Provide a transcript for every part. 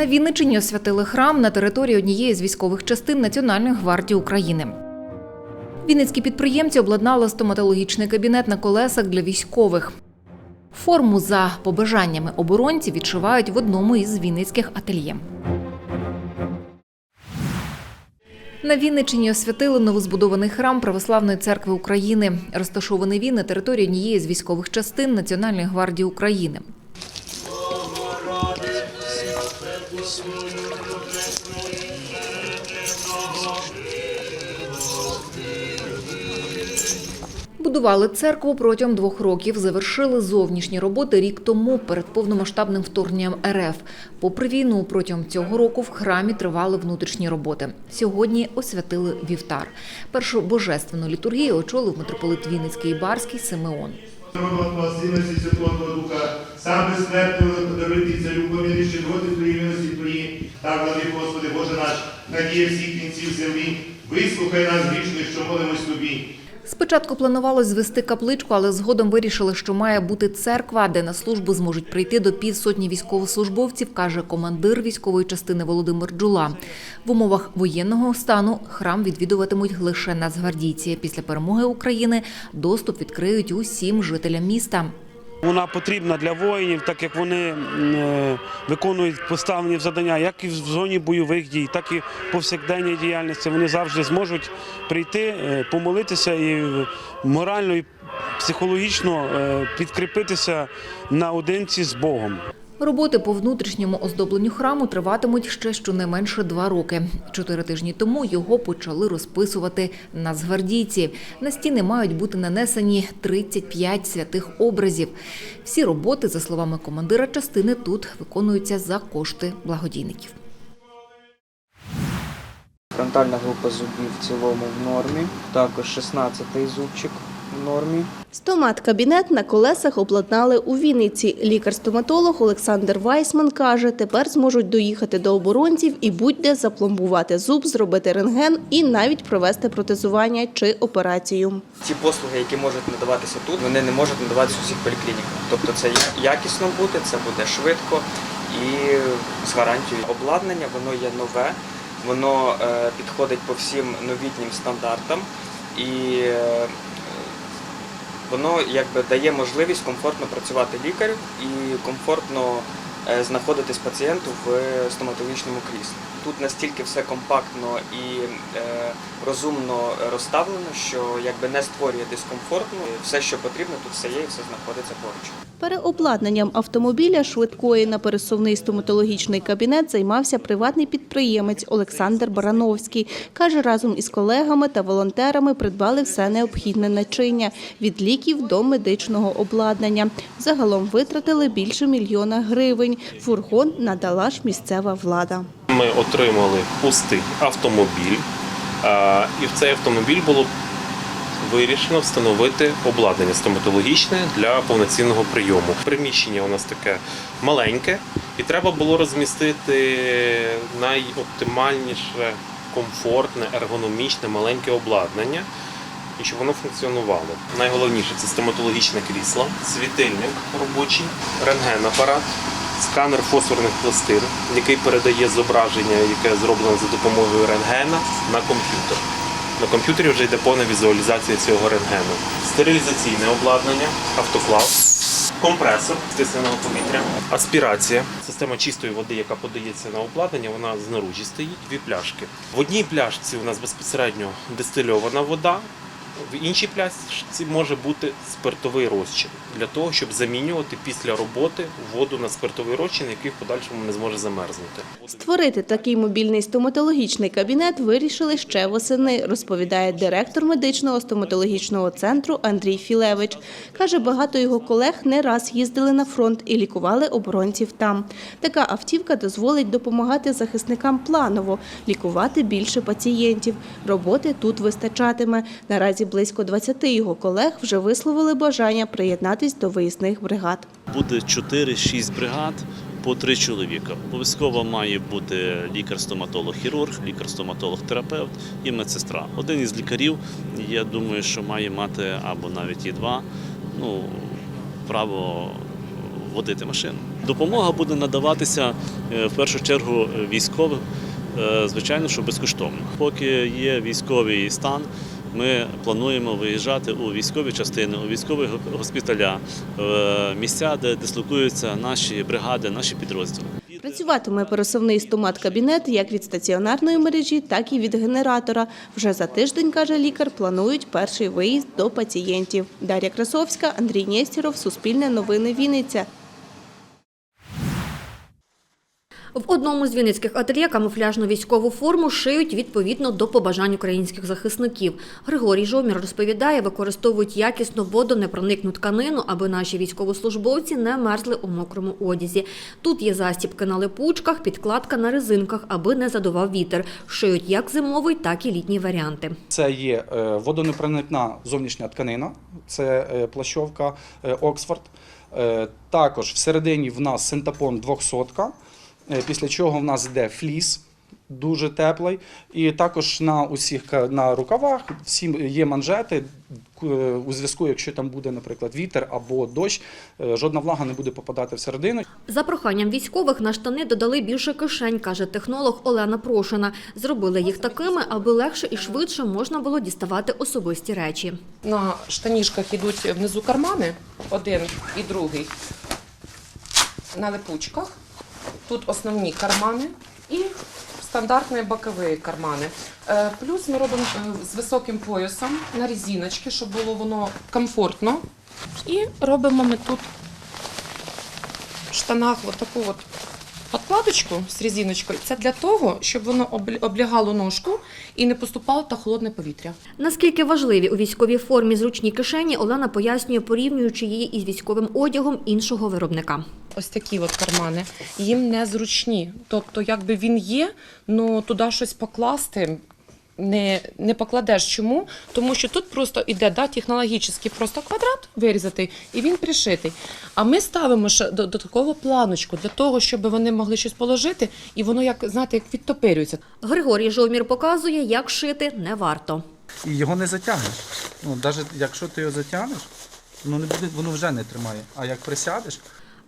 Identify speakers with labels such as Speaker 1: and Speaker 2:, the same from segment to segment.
Speaker 1: На Вінничині освятили храм на території однієї з військових частин Національної гвардії України. Вінницькі підприємці обладнали стоматологічний кабінет на колесах для військових. Форму за побажаннями оборонців відшивають в одному із вінницьких ательє. На Вінничині освятили новозбудований храм Православної церкви України. Розташований він на території однієї з військових частин Національної гвардії України. Будували церкву протягом двох років. Завершили зовнішні роботи рік тому перед повномасштабним вторгненням РФ. Попри війну, протягом цього року в храмі тривали внутрішні роботи. Сьогодні освятили вівтар. Першу божественну літургію очолив митрополит Вінницький і Барський Симеон.
Speaker 2: І Святого Духа, сам безсмертний подаруйте царю поміни щедроти Твої милості Твої, так влади, Господи, Боже наш, надія всіх кінців землі, вислухай нас грішних, що молимось Тобі.
Speaker 1: Спочатку планувалось звести капличку, але згодом вирішили, що має бути церква, де на службу зможуть прийти до півсотні військовослужбовців, каже командир військової частини Володимир Джула. В умовах воєнного стану храм відвідуватимуть лише нацгвардійці. Після перемоги України доступ відкриють усім жителям міста.
Speaker 3: Вона потрібна для воїнів, так як вони е, виконують поставлені завдання, як і в зоні бойових дій, так і повсякденній діяльності. Вони завжди зможуть прийти, е, помолитися і е, морально і психологічно підкріпитися наодинці з Богом.
Speaker 1: Роботи по внутрішньому оздобленню храму триватимуть ще щонайменше два роки. Чотири тижні тому його почали розписувати нацгвардійці. На стіни мають бути нанесені 35 святих образів. Всі роботи, за словами командира частини, тут виконуються за кошти благодійників.
Speaker 4: Фронтальна група зубів в цілому в нормі. Також 16-й зубчик нормі.
Speaker 5: Стомат-кабінет на колесах обладнали у Вінниці. Лікар-стоматолог Олександр Вайсман каже, тепер зможуть доїхати до оборонців і будь-де запломбувати зуб, зробити рентген і навіть провести протезування чи операцію.
Speaker 4: Ті послуги, які можуть надаватися тут, вони не можуть надаватися у всіх поліклініках. Тобто це якісно буде, це буде швидко і з гарантією. Обладнання воно є нове, воно е, підходить по всім новітнім стандартам і е, воно якби дає можливість комфортно працювати лікарю і комфортно знаходитись пацієнту в стоматологічному кріслі. Тут настільки все компактно і е, розумно розставлено, що якби не створює дискомфорту. Все, що потрібно, тут все є і все знаходиться поруч.
Speaker 5: Переобладнанням автомобіля швидкої на пересувний стоматологічний кабінет займався приватний підприємець Олександр Барановський. Каже, разом із колегами та волонтерами придбали все необхідне начиння – від ліків до медичного обладнання. Загалом витратили більше мільйона гривень. Фургон надала ж місцева влада.
Speaker 6: Ми отримали пустий автомобіль, і в цей автомобіль було вирішено встановити обладнання стоматологічне для повноцінного прийому. Приміщення у нас таке маленьке, і треба було розмістити найоптимальніше, комфортне, ергономічне, маленьке обладнання. І щоб воно функціонувало. Найголовніше це стоматологічне крісло, світильник робочий, рентген-апарат, сканер фосфорних пластин, який передає зображення, яке зроблено за допомогою рентгена на комп'ютер. На комп'ютері вже йде повна візуалізація цього рентгену. Стерилізаційне обладнання, автоклав, компресор стисненого повітря, аспірація, система чистої води, яка подається на обладнання, вона знаружі стоїть, дві пляшки. В одній пляшці у нас безпосередньо дистильована вода. В іншій пляшці може бути спиртовий розчин для того, щоб замінювати після роботи воду на спиртовий розчин, який в подальшому не зможе замерзнути.
Speaker 5: Створити такий мобільний стоматологічний кабінет вирішили ще восени, розповідає директор медичного стоматологічного центру Андрій Філевич. Каже, багато його колег не раз їздили на фронт і лікували оборонців там. Така автівка дозволить допомагати захисникам планово, лікувати більше пацієнтів. Роботи тут вистачатиме. Наразі близько 20 його колег вже висловили бажання приєднатись до виїзних бригад.
Speaker 7: буде 4-6 бригад по 3 чоловіка. Обов'язково має бути лікар-стоматолог-хірург, лікар-стоматолог-терапевт і медсестра. Один із лікарів, я думаю, що має мати або навіть і два, ну, право водити машину. Допомога буде надаватися е, в першу чергу військовим, е, звичайно, що безкоштовно. Поки є військовий стан, ми плануємо виїжджати у військові частини, у військові госпіталя, в місця, де дислокуються наші бригади, наші підрозділи.
Speaker 5: Працюватиме пересувний стомат-кабінет як від стаціонарної мережі, так і від генератора. Вже за тиждень, каже лікар, планують перший виїзд до пацієнтів. Дар'я Красовська, Андрій Нєстіров, Суспільне новини Вінниця.
Speaker 8: В одному з вінницьких ательє камуфляжну військову форму шиють відповідно до побажань українських захисників. Григорій Жомір розповідає, використовують якісну водонепроникну тканину, аби наші військовослужбовці не мерзли у мокрому одязі. Тут є застібки на липучках, підкладка на резинках, аби не задував вітер. Шиють як зимовий, так і літній варіанти.
Speaker 9: Це є е, водонепроникна зовнішня тканина, це е, плащовка е, Оксфорд. Також всередині в нас синтапон 200, е, після чого в нас йде фліс. Дуже теплий, і також на усіх на рукавах всі є манжети. е, У зв'язку, якщо там буде, наприклад, вітер або дощ, е, жодна влага не буде попадати всередину.
Speaker 8: За проханням військових на штани додали більше кишень, каже технолог Олена Прошина. Зробили їх такими, аби легше і швидше можна було діставати особисті речі.
Speaker 10: На штанішках йдуть внизу кармани, один і другий. На липучках. Тут основні кармани і стандартні бокові кармани. Е, Плюс ми робимо е, з високим поясом на резиночки, щоб було воно комфортно. І робимо ми тут в штанах таку от подкладочку з резиночкою. Це для того, щоб воно облягало ножку і не поступало та холодне повітря.
Speaker 8: Наскільки важливі у військовій формі зручні кишені, Олена пояснює, порівнюючи її із військовим одягом іншого виробника.
Speaker 10: Ось такі от кармани, їм незручні. Тобто, якби він є, але туди щось покласти не, не покладеш. Чому? Тому що тут просто іде да, технологічний просто квадрат вирізатий, і він пришитий. А ми ставимо ще до, до такого планочку для того, щоб вони могли щось положити, і воно як знаєте, як відтопирюється.
Speaker 8: Григорій Жовмір показує, як шити не варто.
Speaker 9: І його не затягнеш. Ну, навіть якщо ти його затягнеш, воно не буде, воно вже не тримає. А як присядеш,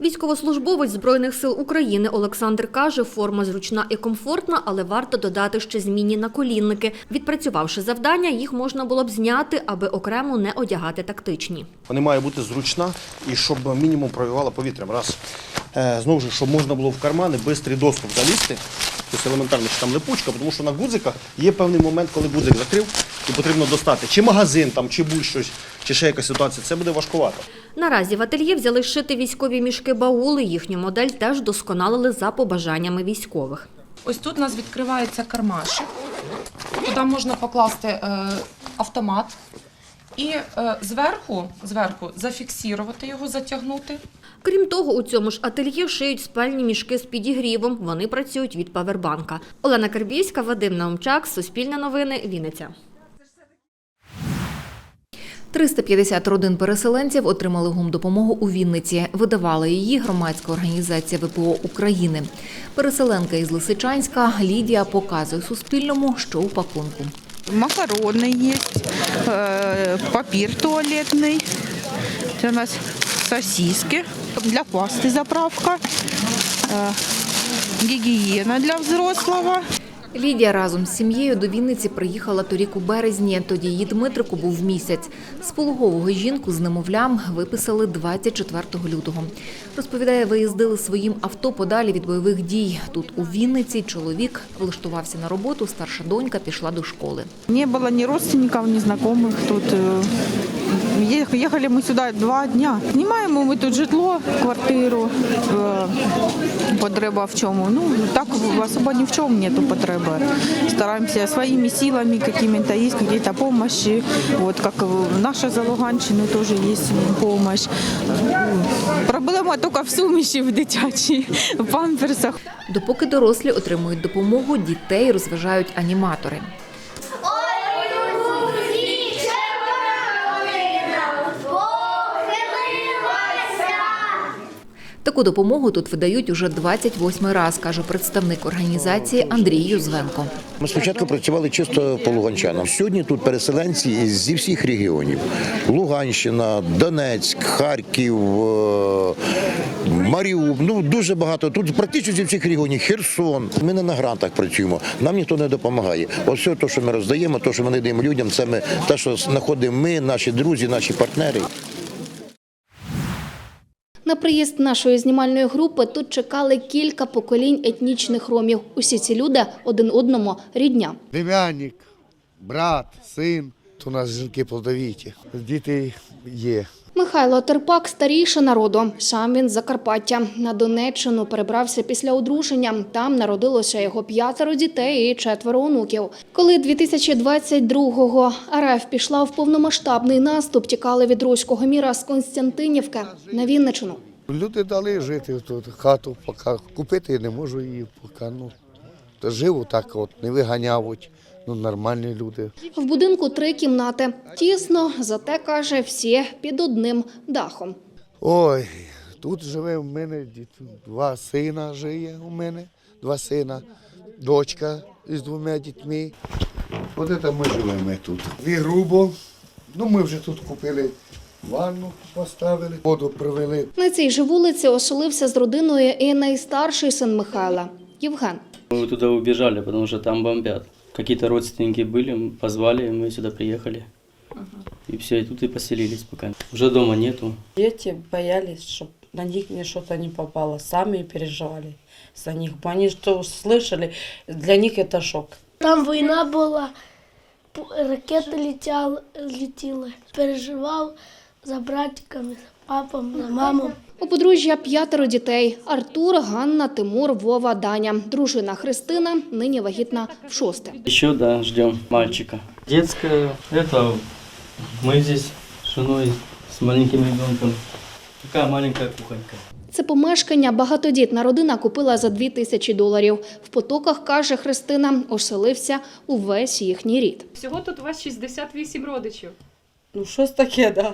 Speaker 8: Військовослужбовець Збройних сил України Олександр каже, форма зручна і комфортна, але варто додати ще змінні наколінники. Відпрацювавши завдання, їх можна було б зняти, аби окремо не одягати тактичні.
Speaker 11: Вона має бути зручна і щоб мінімум провівала повітрям. Раз. Е, знову ж, щоб можна було в кармани швидкий доступ залізти. Тобто елементарно, що там липучка, тому що на гудзиках є певний момент, коли гудзик закрив і потрібно достати. Чи магазин, там, чи будь-щось, чи ще якась ситуація. Це буде важкувато.
Speaker 8: Наразі в ательє взяли шити військові мішки-баули. Їхню модель теж досконалили за побажаннями військових.
Speaker 10: Ось тут у нас відкривається кармашик. Туди можна покласти е, автомат і е, зверху, зверху зафіксувати його, затягнути.
Speaker 8: Крім того, у цьому ж ательє шиють спальні мішки з підігрівом. Вони працюють від павербанка. Олена Карбійська, Вадим Наумчак, Суспільне новини, Вінниця.
Speaker 1: 350 родин переселенців отримали гумдопомогу у Вінниці. Видавала її громадська організація ВПО України. Переселенка із Лисичанська Лідія показує Суспільному, що у пакунку.
Speaker 12: Макароны есть, э, папир туалетный, это у нас сосиски, для пасты заправка, э, гигиена для взрослого.
Speaker 1: Лідія разом з сім'єю до Вінниці приїхала торік у березні. Тоді її Дмитрику був місяць. З пологового жінку з немовлям виписали 24 лютого. Розповідає, виїздили своїм авто подалі від бойових дій. Тут у Вінниці чоловік влаштувався на роботу, старша донька пішла до школи.
Speaker 12: Не было ни родственников, ни знакомых тут. э, е- Ехали мы сюда два дня. Снимаем мы тут житло, квартиру. э, Потреба в чому? Ну, так особо ни в чем нету потреби. Стараемся своими силами какими-то, есть какие-то помощи. Вот как в- наша за Луганщину тоже есть помощь. Проблема тільки в суміші в дитячій, в памперсах.
Speaker 1: Допоки дорослі отримують допомогу, дітей розважають аніматори. Таку допомогу тут видають уже 28 раз, каже представник організації Андрій Юзвенко.
Speaker 13: Ми спочатку працювали чисто по луганчанам. Сьогодні тут переселенці зі всіх регіонів: Луганщина, Донецьк, Харків, е, Маріуп, ну дуже багато. Тут практично зі всіх регіонів. Херсон. Ми не на грантах працюємо. Нам ніхто не допомагає. Ось все, те, що ми роздаємо, те, що ми не даємо людям, це ми те, що знаходимо ми, наші друзі, наші партнери.
Speaker 14: На приїзд нашої знімальної групи тут чекали кілька поколінь етнічних ромів. Усі ці люди один одному рідня.
Speaker 15: Дев'яник, брат, син. У нас жінки плодовіті. Діти є.
Speaker 14: Михайло Терпак старіше народу. Сам він з Закарпаття. На Донеччину перебрався після одруження. Там народилося його п'ятеро дітей і четверо онуків. Коли 2022-го РФ пішла в повномасштабний наступ, тікали від руського міра з Константинівки на Вінничину.
Speaker 15: Люди дали жити тут хату, поки купити не можу її, поки ну то живу так, от не виганявуть. Ну нормальні люди.
Speaker 14: В будинку три кімнати. Тісно, зате каже, всі під одним дахом.
Speaker 15: Ой, тут живе у мене два сина живе у мене, два сина, дочка з двома дітьми. От це ми живемо тут. Дві грубо. Ну ми вже тут купили ванну, поставили, воду привели.
Speaker 14: На цій же вулиці оселився з родиною і найстарший син Михайла Євген.
Speaker 16: Мы туда убежали, потому что там бомбят. Какие-то родственники были, позвали, мы сюда приехали. И все, и тут и поселились пока. Уже дома нету.
Speaker 17: Дети боялись, чтобы на них мне что-то не попало. Сами переживали за них. Бо Они что услышали, для них это шок.
Speaker 18: Там війна була, п- ракети летяли, летіли. Переживав за братиками, за папом, за мамою.
Speaker 14: У подружжя п'ятеро дітей: Артур, Ганна, Тимур, Вова, Даня. Дружина Христина нині вагітна в шосте.
Speaker 16: Еще, да, ждем мальчика. Детская, это мы здесь с женой, с маленьким ребенком. Такая маленькая кухонька.
Speaker 14: Це помешкання багатодітна родина купила за дві тисячі доларів. В потоках, каже Христина, оселився увесь їхній рід.
Speaker 19: Всього тут у вас 68 родичів.
Speaker 17: Ну щось таке, да.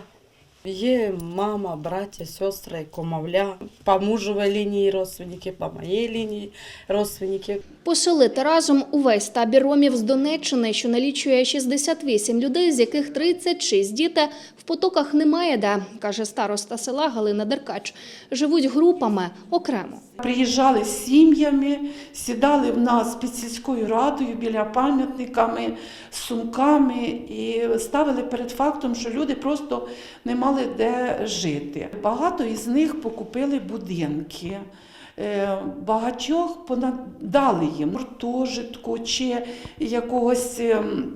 Speaker 17: Є мама, браття, сестри, комовля, по мужовій лінії родственники, по моїй лінії родственники.
Speaker 14: Поселити разом увесь табір ромів з Донеччини, що налічує 68 людей, з яких 36 діти, в потоках немає де, каже староста села Галина Деркач. Живуть групами окремо.
Speaker 20: Приїжджали з сім'ями, сідали в нас під сільською радою біля пам'ятниками, сумками і ставили перед фактом, що люди просто не мали де жити. Багато із них покупили будинки. Е, Багатьох понадали їм гуртожитку чи якогось. ем,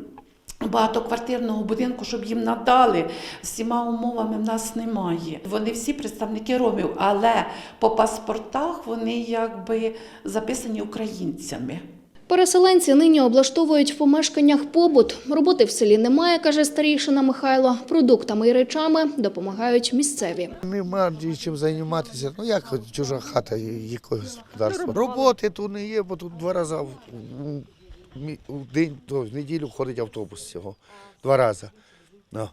Speaker 20: Багатоквартирного будинку, щоб їм надали всіма умовами в нас немає. Вони всі представники ромів, але по паспортах вони якби записані українцями.
Speaker 14: Переселенці нині облаштовують в помешканнях побут. Роботи в селі немає, каже старішина Михайло. Продуктами і речами допомагають місцеві.
Speaker 15: Нема чим займатися. Ну як чужа хата, яке господарство. Роботи тут не є, бо тут два рази в, день, то в неділю ходить автобус цього. Два рази. Ну.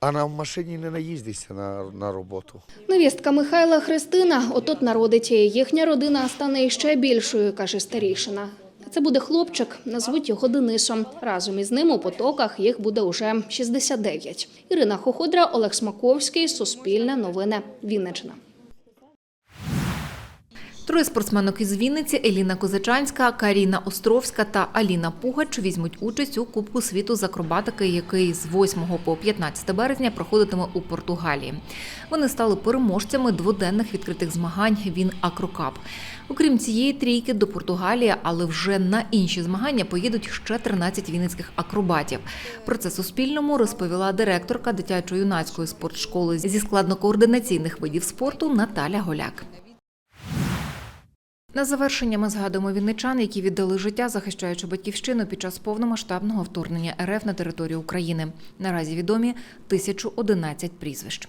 Speaker 15: А на машині не наїздишся на, на роботу.
Speaker 14: Невістка Михайла Христина отот народить. Їхня родина стане іще більшою, каже старішина. Це буде хлопчик, назвуть його Денисом. Разом із ним у потоках їх буде уже 69. Ірина Хоходра, Олег Смаковський, Суспільне новини, Вінниччина.
Speaker 1: Троє спортсменок із Вінниці Еліна Козачанська, Каріна Островська та Аліна Пугач візьмуть участь у Кубку світу з акробатики, який з 8 по 15 березня проходитиме у Португалії. Вони стали переможцями дводенних відкритих змагань Він Акрокап. Окрім цієї трійки до Португалії, але вже на інші змагання поїдуть ще 13 вінницьких акробатів. Про це Суспільному розповіла директорка дитячо-юнацької спортшколи зі складно-координаційних видів спорту Наталя Голяк. На завершення ми згадуємо вінничан, які віддали життя, захищаючи батьківщину під час повномасштабного вторгнення РФ на територію України. Наразі відомі 1011 прізвищ.